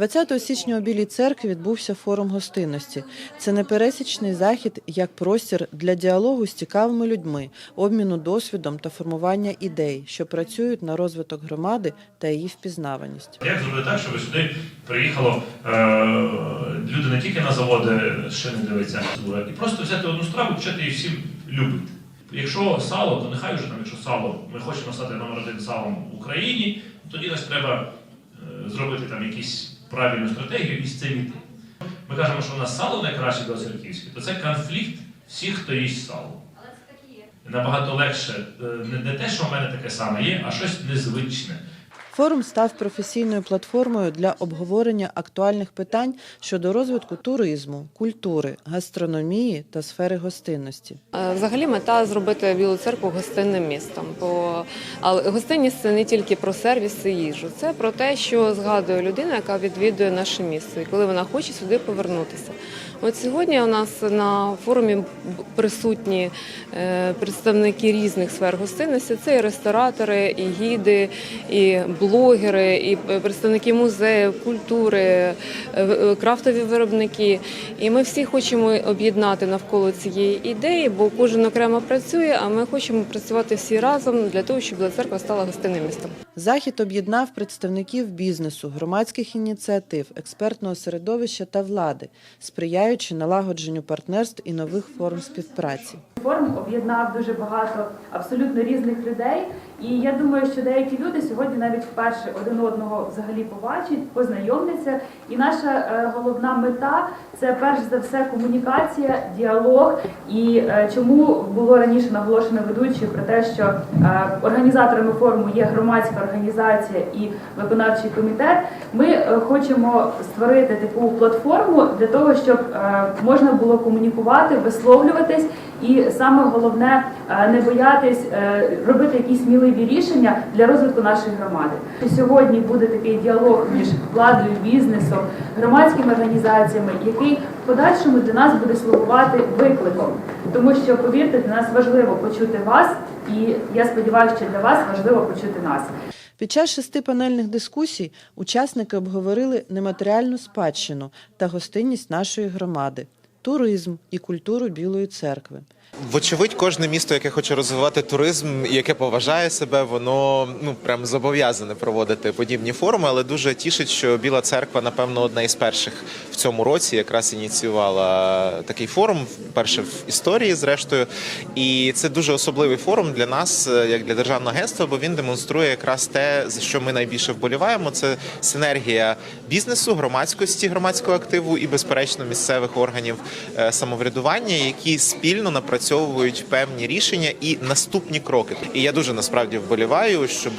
20 січня у Білій церкві відбувся форум гостинності. Це непересічний захід як простір для діалогу з цікавими людьми, обміну досвідом та формування ідей, що працюють на розвиток громади та її впізнаваність. Як зробити так, щоб сюди приїхало е, люди не тільки на заводи шини дивиться, і просто взяти одну страву, почати її всім любити. Якщо сало, то нехай вже там, якщо сало, ми хочемо стати номер один салом в Україні, тоді нас треба зробити там якісь правильну стратегію і з цим іти. Ми кажемо, що у нас сало найкраще до Серківське, то це конфлікт всіх, хто їсть сало. Набагато легше е, не, не те, що в мене таке саме є, а щось незвичне. Форум став професійною платформою для обговорення актуальних питань щодо розвитку туризму, культури, гастрономії та сфери гостинності. Е, Взагалі мета зробити Білу церкву гостинним містом. Бо але гостинність це не тільки про сервіс і їжу, це про те, що згадує людина, яка відвідує наше місто, і коли вона хоче сюди повернутися. От сьогодні у нас на форумі присутні е, представники різних сфер гостинності. Це і ресторатори, і гіди, і блогери, і представники музеїв, культури, е, е, крафтові виробники. І ми всі хочемо об'єднати навколо цієї ідеї, бо кожен окремо працює, а ми хочемо працювати всі разом для того, щоб Біла церква стала гостинним містом. Захід об'єднав представників бізнесу, громадських ініціатив, експертного середовища та влади, сприяючи налагодженню партнерств і нових форм співпраці. Форум об'єднав дуже багато абсолютно різних людей, і я думаю, що деякі люди сьогодні навіть вперше один одного взагалі побачать, познайомляться. І наша е, головна мета це перш за все комунікація, діалог. І е, чому було раніше наголошено ведучою про те, що е, організаторами форуму є громадська організація і виконавчий комітет. Ми хочемо створити таку платформу для того, щоб можна було комунікувати, висловлюватись. І саме головне е, не боятись е, робити якісь сміливі рішення для розвитку нашої громади. Сьогодні буде такий діалог між владою, бізнесом, громадськими організаціями, який в подальшому для нас буде слугувати викликом, тому що повірте, для нас важливо почути вас, і я сподіваюся, що для вас важливо почути нас. Під час шести панельних дискусій учасники обговорили нематеріальну спадщину та гостинність нашої громади, туризм і культуру Білої церкви. Вочевидь, кожне місто, яке хоче розвивати туризм, яке поважає себе, воно ну прям зобов'язане проводити подібні форуми. Але дуже тішить, що Біла церква, напевно, одна із перших в цьому році якраз ініціювала такий форум, вперше в історії, зрештою. І це дуже особливий форум для нас, е, як для державного агентства, бо він демонструє якраз те, за що ми найбільше вболіваємо. Це синергія бізнесу, громадськості, громадського активу і, безперечно, місцевих органів е, самоврядування, які спільно напрацьовують певні рішення і наступні кроки. І я дуже насправді вболіваю, щоб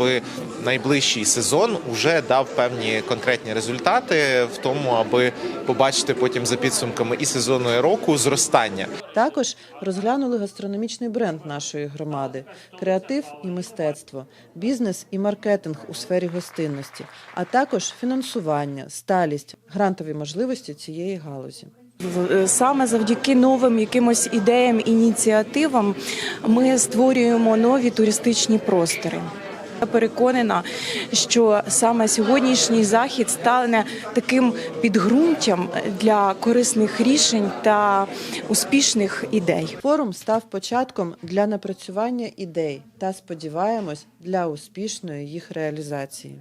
найближчий сезон вже дав певні конкретні результати в тому, аби побачити потім за підсумками і сезону і року зростання. Також розглянули гастрономічний бренд нашої громади, креатив і мистецтво, бізнес і маркетинг у сфері гостинності, а також фінансування, сталість, грантові можливості цієї галузі. Е, Саме завдяки новим якимось ідеям, ініціативам ми створюємо нові туристичні простори. Я переконана, що саме сьогоднішній захід стане таким підґрунтям для корисних рішень та успішних ідей. Форум став початком для напрацювання ідей та сподіваємось для успішної їх реалізації.